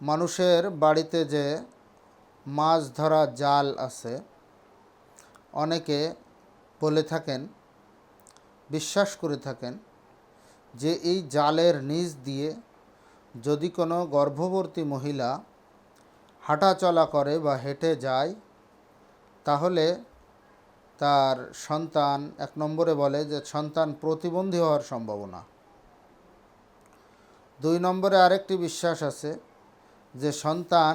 মানুষের বাড়িতে যে মাছ ধরা জাল আছে, অনেকে বলে থাকেন, বিশ্বাস করে থাকেন যে এই জালের নিচ দিয়ে যদি কোনো গর্ভবতী মহিলা হাঁটাচলা করে বা হেঁটে যায়, তাহলে তার সন্তান, এক নম্বরে বলে যে সন্তান প্রতিবন্ধী হওয়ার সম্ভাবনা। দুই নম্বরে আরেকটি বিশ্বাস আছে যে সন্তান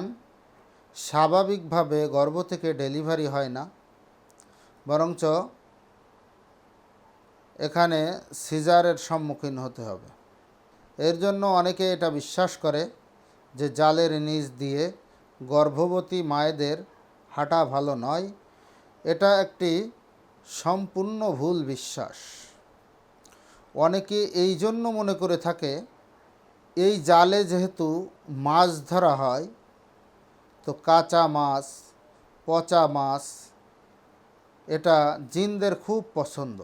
স্বাভাবিকভাবে গর্ভ থেকে ডেলিভারি হয় না, বরঞ্চ এখানে সিজারের সম্মুখীন হতে হবে। এর জন্য অনেকে এটা বিশ্বাস করে যে জালের নিচ দিয়ে গর্ভবতী মায়েদের হাঁটা ভালো নয়। এটা একটি সম্পূর্ণ ভুল বিশ্বাস। অনেকে এই জন্য মনে করে থাকে, এই জালে যেহেতু মাছ ধরা হয়, তো কাঁচা মাছ, পচা মাছ, এটা জিনদের খুব পছন্দ।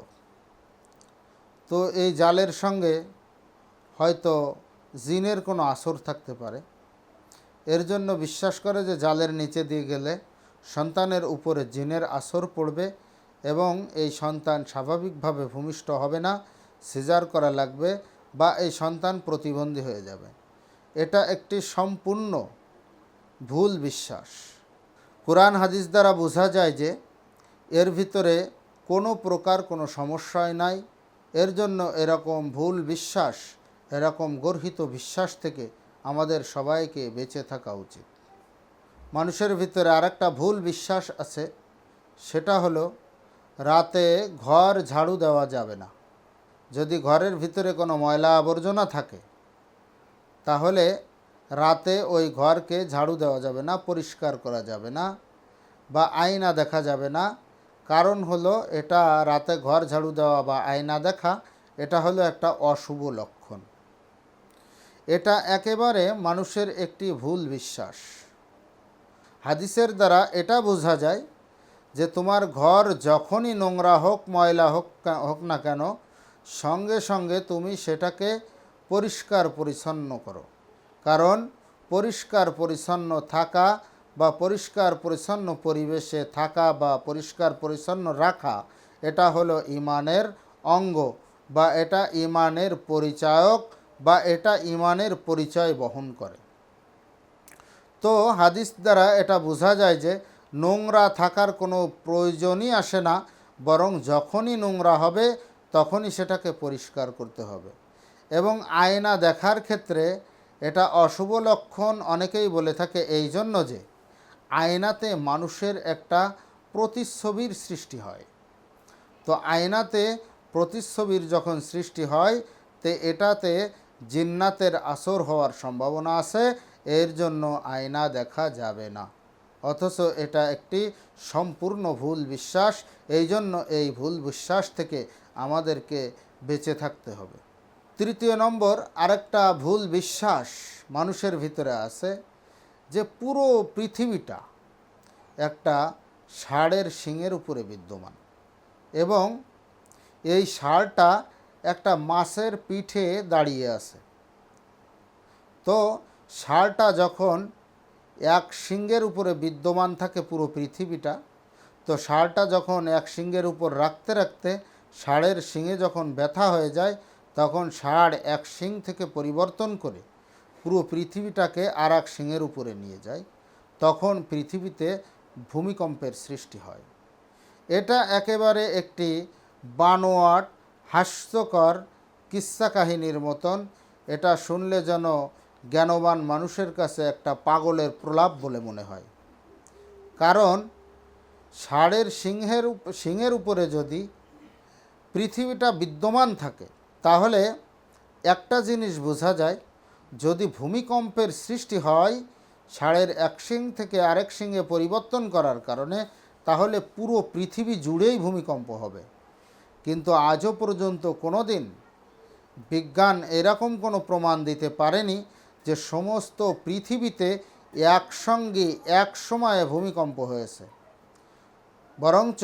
তো এই জালের সঙ্গে হয়তো জিনের কোনো আসর থাকতে পারে। এর জন্য বিশ্বাস করে যে জালের নিচে দিয়ে গেলে সন্তানের উপরে জিনের আসর পড়বে এবং এই সন্তান স্বাভাবিকভাবে ভূমিষ্ঠ হবে না, সিজার করা লাগবে বা এই সন্তান প্রতিবন্ধী হয়ে যাবে। এটা একটি সম্পূর্ণ ভুল বিশ্বাস। কোরআন হাদিস দ্বারা বোঝা যায় যে এর ভিতরে কোনো প্রকার কোনো সমস্যাই নাই। এর জন্য এরকম ভুল বিশ্বাস, এরকম গর্হিত বিশ্বাস থেকে আমাদের সবাইকে বেঁচে থাকা উচিত। মানুষের ভিতরে আরেকটা ভুল বিশ্বাস আছে, সেটা হলো রাতে ঘর ঝাড়ু দেওয়া যাবে না। যদি ঘরের ভিতরে কোনো ময়লা আবর্জনা থাকে তাহলে রাতে ওই ঘরকে ঝাড়ু দেওয়া যাবে না, পরিষ্কার করা যাবে না বা আয়না দেখা যাবে না। কারণ হলো এটা রাতে ঘর ঝাড়ু দেওয়া বা আয়না দেখা, এটা হলো একটা অশুভ লক্ষণ। এটা একেবারে মানুষের একটি ভুল বিশ্বাস। হাদিসের দ্বারা এটা বোঝা যায় যে তোমার ঘর যখনই নোংরা হোক, ময়লা হোক হোক না কেন, সঙ্গে সঙ্গে তুমি সেটাকে পরিষ্কার পরিচ্ছন্ন করো। কারণ পরিষ্কার পরিচ্ছন্ন থাকা বা পরিষ্কার পরিচ্ছন্ন পরিবেশে থাকা বা পরিষ্কার পরিচ্ছন্ন রাখা, এটা হলো ইমানের অঙ্গ বা এটা ইমানের পরিচায়ক বা এটা ইমানের পরিচয় বহন করে। তো হাদিস দ্বারা এটা বোঝা যায় যে নোংরা থাকার কোনো প্রয়োজনই আসে না, বরং যখনই নোংরা হবে তখনই সেটাকে পরিষ্কার করতে হবে। এবং আয়না দেখার ক্ষেত্রে এটা অশুভ লক্ষণ অনেকেই বলে থাকে এই জন্য যে আয়নাতে মানুষের একটা প্রতিচ্ছবির সৃষ্টি হয়। তো আয়নাতে প্রতিচ্ছবির যখন সৃষ্টি হয়, তে এটাতে জিন্নাতের আসর হওয়ার সম্ভাবনা আছে, এর জন্য আয়না দেখা যাবে না। অথচ এটা একটি সম্পূর্ণ ভুল বিশ্বাস, এই জন্য এই ভুল বিশ্বাস থেকে আমাদেরকে বেঁচে থাকতে হবে। তৃতীয় নম্বর, আরেকটা ভুল বিশ্বাস মানুষের ভিতরে আছে যে পুরো পৃথিবীটা একটা ষাঁড়ের শিঙের উপরে বিদ্যমান এবং এই ষাঁড়টা একটা মাছের পিঠে দাঁড়িয়ে আছে। তো ষাঁড়টা যখন এক সিংহের উপরে বিদ্যমান থাকে পুরো পৃথিবীটা, তো ষাঁড়টা যখন এক সিংহের উপর রাখতে রাখতে ষাঁড়ের শিঙে যখন ব্যথা হয়ে যায় তখন ষাঁড় এক শিং থেকে পরিবর্তন করে পুরো পৃথিবীটাকে আর এক শিঙের উপরে নিয়ে যায়, তখন পৃথিবীতে ভূমিকম্পের সৃষ্টি হয়। এটা একেবারে একটি বানোয়াট, হাস্যকর কিস্সা কাহিনীর মতন, এটা শুনলে যেন জ্ঞানবান মানুষের কাছে একটা পাগলের প্রলাপ বলে মনে হয়। কারণ ষাঁড়ের সিংহের সিংহের উপরে যদি পৃথিবীটা বিদ্যমান থাকে তাহলে একটা জিনিস বোঝা যায়, যদি ভূমিকম্পের সৃষ্টি হয় ষাঁড়ের এক সিং থেকে আরেক সিংহে পরিবর্তন করার কারণে, তাহলে পুরো পৃথিবী জুড়েই ভূমিকম্প হবে। কিন্তু আজও পর্যন্ত কোনো দিন বিজ্ঞান এরকম কোনো প্রমাণ দিতে পারেনি যে সমস্ত পৃথিবীতে একসঙ্গে এক সময়ে ভূমিকম্প হয়েছে। বরঞ্চ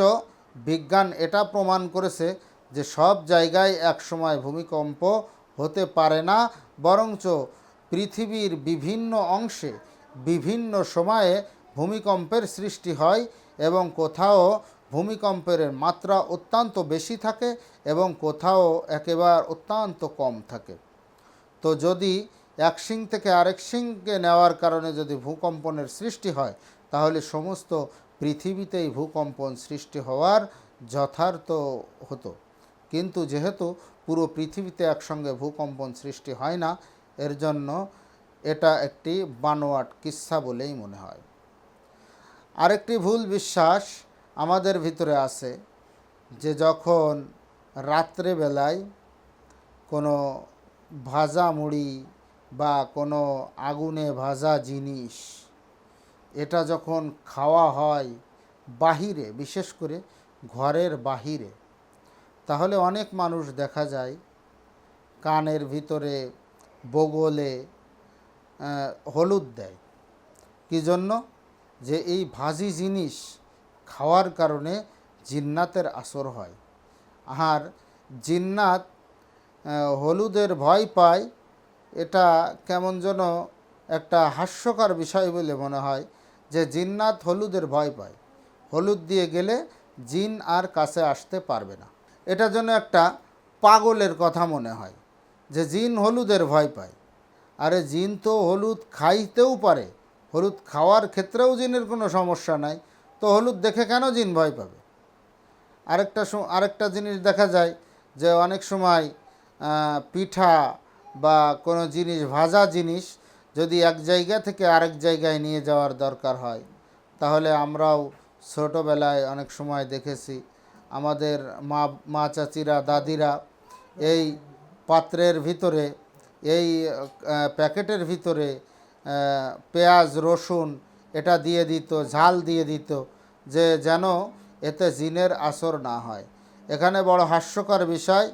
বিজ্ঞান এটা প্রমাণ করেছে যে সব জায়গায় এক সময় ভূমিকম্প হতে পারে না, বরঞ্চ পৃথিবীর বিভিন্ন অংশে বিভিন্ন সময়ে ভূমিকম্পের সৃষ্টি হয় এবং কোথাও ভূমিকম্পের মাত্রা অত্যন্ত বেশি থাকে এবং কোথাও একেবারে অত্যন্ত কম থাকে। তো যদি এক সিং থেকে আরেক সিংকে নেওয়ার কারণে যদি ভূকম্পনের সৃষ্টি হয়, তাহলে সমস্ত পৃথিবীতেই ভূকম্পন সৃষ্টি হওয়ার যথার্থ হতো। কিন্তু যেহেতু পুরো পৃথিবীতে একসঙ্গে ভূকম্পন সৃষ্টি হয় না, এর জন্য এটা একটি বানোয়াট কিস্সা বলেই মনে হয়। আরেকটি ভুল বিশ্বাস আমাদের ভিতরে আছে যে যখন রাত্রেবেলায় কোনো ভাজা মুড়ি বা কোনো আগুনে ভাজা জিনিস, এটা যখন খাওয়া হয় বাহিরে, বিশেষ করে ঘরের বাহিরে তাহলে অনেক মানুষ দেখা যায় কানের ভিতরে বগলে হলুদ দেয়। কী জন্য? যে এই ভাজি জিনিস খাওয়ার কারণে জিন্নাতের আসর হয়। আর জিন্নাত হলুদের ভয় পায়, এটা কেমন যেন একটা হাস্যকর বিষয় বলে মনে হয় যে জিন্নাত হলুদের ভয় পায়। হলুদ দিয়ে গেলে জিন আর কাছে আসতে পারবে না। এটা যেন একটা পাগলের কথা মনে হয় যে জিন হলুদের ভয় পায়। আরে জিন তো হলুদ খাইতেও পারে, হলুদ খাওয়ার ক্ষেত্রেও জিনের কোনো সমস্যা নাই, তো হলুদ দেখে কেন জিন ভয় পাবে? আরেকটা আরেকটা জিনিস দেখা যায় যে অনেক সময় পিঠা বা কোনো জিনিস, ভাজা জিনিস যদি এক জায়গা থেকে আরেক জায়গায় নিয়ে যাওয়ার দরকার হয়, তাহলে আমরাও ছোটোবেলায় অনেক সময় দেখেছি আমাদের মা মা চাচিরা, দাদিরা এই পাত্রের ভিতরে, এই প্যাকেটের ভিতরে পেঁয়াজ, রসুন, এটা দিয়ে দিত, ঝাল দিয়ে দিত, যে যেন এতে জিনের আসর না হয়। এখানে বড় হাস্যকর বিষয়,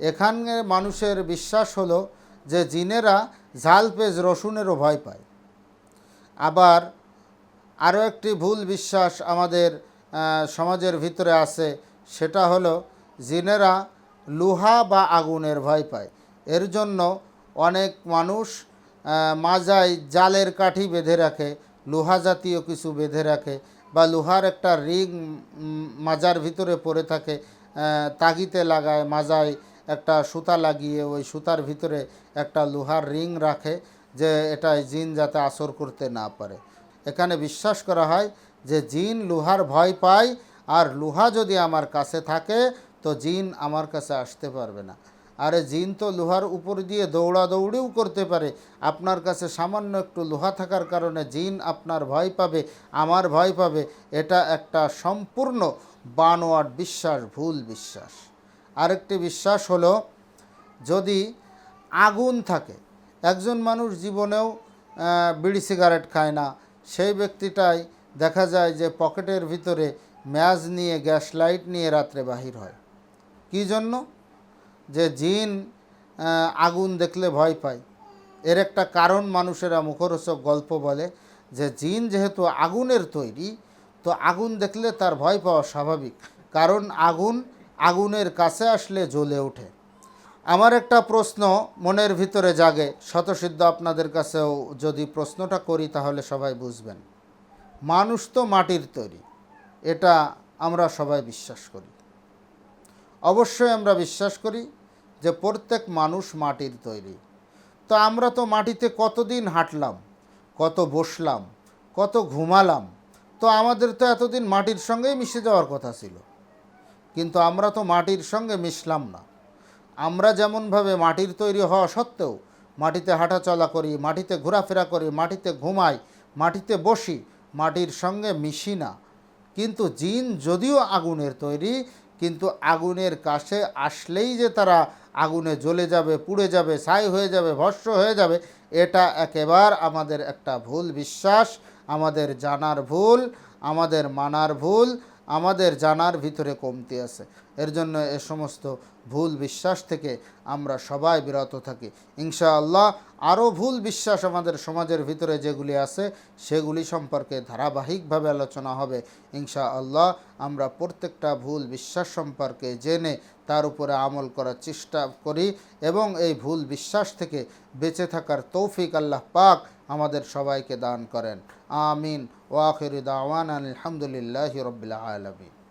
এখানে মানুষের বিশ্বাস হলো যে জিনেরা ঝাল পেঁয়াজ, রসুনেরও ভয় পায়। আবার আরও একটি ভুল বিশ্বাস আমাদের সমাজের ভিতরে আছে সেটা হলো জিনেরা লোহা বা আগুনের ভয় পায়। এর জন্য অনেক মানুষ মাজায় জালের কাঠি বেঁধে রাখে, লোহা জাতীয় কিছু বেঁধে রাখে বা লোহার একটা রিং মাজার ভিতরে পড়ে থাকে তাগিতে লাগায়, মাজায় একটা সুতা লাগিয়ে ওই সুতার ভিতরে একটা লোহার রিং রাখে যে এটাই জিন যাতে আসর করতে না পারে। এখানে বিশ্বাস করা হয় যে জিন লোহার ভয় পায় আর লোহা যদি আমার কাছে থাকে, তো জিন আমার কাছে আসতে পারবে না। আরে জিন তো লোহার উপর দিয়ে দৌড়াদৌড়িও করতে পারে। আপনার কাছে সামান্য একটু লোহা থাকার কারণে জিন আপনার ভয় পাবে, আমার ভয় পাবে। এটা একটা সম্পূর্ণ বানোয়াট বিশ্বাস, ভুল বিশ্বাস। আরেকটি বিশ্বাস হলো, যদি আগুন থাকে, একজন মানুষ জীবনেও বিড়ি সিগারেট খায় না, সেই ব্যক্তিটাই দেখা যায় যে পকেটের ভিতরে ম্যাজ নিয়ে, গ্যাস লাইট নিয়ে রাত্রে বাহির হয়। কী জন্য? যে জিন আগুন দেখলে ভয় পায়। এর একটা কারণ মানুষেরা মুখরোচক গল্প বলে যে জিন যেহেতু আগুনের তৈরি, তো আগুন দেখলে তার ভয় পাওয়া স্বাভাবিক। কারণ আগুন আগুনের কাছে আসলে জ্বলে ওঠে। আমার একটা প্রশ্ন মনের ভিতরে জাগে। শতসিদ্ধ আপনাদের কাছেও যদি প্রশ্নটা করি তাহলে সবাই বুঝবেন। মানুষ তো মাটির তৈরি। এটা আমরা সবাই বিশ্বাস করি। অবশ্যই আমরা বিশ্বাস করি যে প্রত্যেক মানুষ মাটির তৈরি। তো আমরা তো মাটিতে কতদিন হাঁটলাম, কত বসলাম, কত ঘুমালাম, তো আমাদের তো এতদিন মাটির সঙ্গেই মিশে যাওয়ার কথা ছিল। কিন্তু আমরা তো মাটির সঙ্গে মিশলাম না। আমরা যেমনভাবে মাটির তৈরি হওয়া সত্ত্বেও মাটিতে হাঁটাচলা করি, মাটিতে ঘোরাফেরা করি, মাটিতে ঘুমাই, মাটিতে বসি, মাটির সঙ্গে মিশি না। কিন্তু জিন যদিও আগুনের তৈরি, কিন্তু আগুনের কাছে আসলেই যে তারা আগুনে জ্বলে যাবে, পুড়ে যাবে, ছাই হয়ে যাবে, ভস্ম হয়ে যাবে, এটা একেবার আমাদের একটা ভুল বিশ্বাস, আমাদের জানার ভুল, আমাদের মানার ভুল, আমাদের জানার ভিতরে কমতি আছে। এর জন্য এ সমস্ত ভুল বিশ্বাস থেকে আমরা সবাই বিরত থাকি। ইনশাআল্লাহ আরও ভুল বিশ্বাস আমাদের সমাজের ভিতরে যেগুলি আছে, সেগুলি সম্পর্কে ধারাবাহিকভাবে আলোচনা হবে। ইনশাআল্লাহ আমরা প্রত্যেকটা ভুল বিশ্বাস সম্পর্কে জেনে তার উপরে আমল করার চেষ্টা করি এবং এই ভুল বিশ্বাস থেকে বেঁচে থাকার তৌফিক আল্লাহ পাক আমাদের সবাইকে দান করেন। আমিন। ওয়াখির দাওয়ান আলহামদুলিল্লাহ রবিল আলমিন।